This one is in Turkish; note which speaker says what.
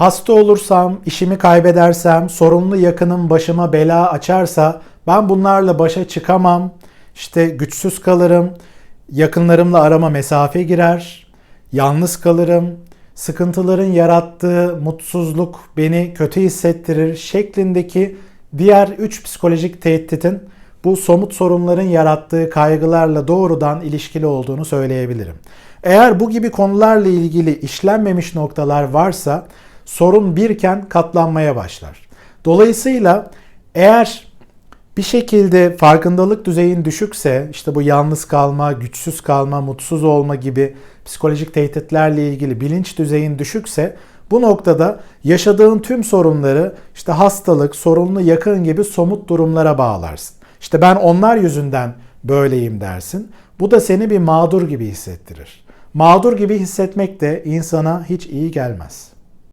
Speaker 1: Hasta olursam, işimi kaybedersem, sorunlu yakınım başıma bela açarsa ben bunlarla başa çıkamam. İşte güçsüz kalırım. Yakınlarımla arama mesafe girer. Yalnız kalırım. Sıkıntıların yarattığı mutsuzluk beni kötü hissettirir şeklindeki diğer 3 psikolojik tehditin bu somut sorunların yarattığı kaygılarla doğrudan ilişkili olduğunu söyleyebilirim. Eğer bu gibi konularla ilgili işlenmemiş noktalar varsa sorun birken katlanmaya başlar. Dolayısıyla eğer bir şekilde farkındalık düzeyin düşükse işte bu yalnız kalma, güçsüz kalma, mutsuz olma gibi psikolojik tehditlerle ilgili bilinç düzeyin düşükse bu noktada yaşadığın tüm sorunları işte hastalık, sorunlu yakın gibi somut durumlara bağlarsın. İşte ben onlar yüzünden böyleyim dersin. Bu da seni bir mağdur gibi hissettirir. Mağdur gibi hissetmek de insana hiç iyi gelmez.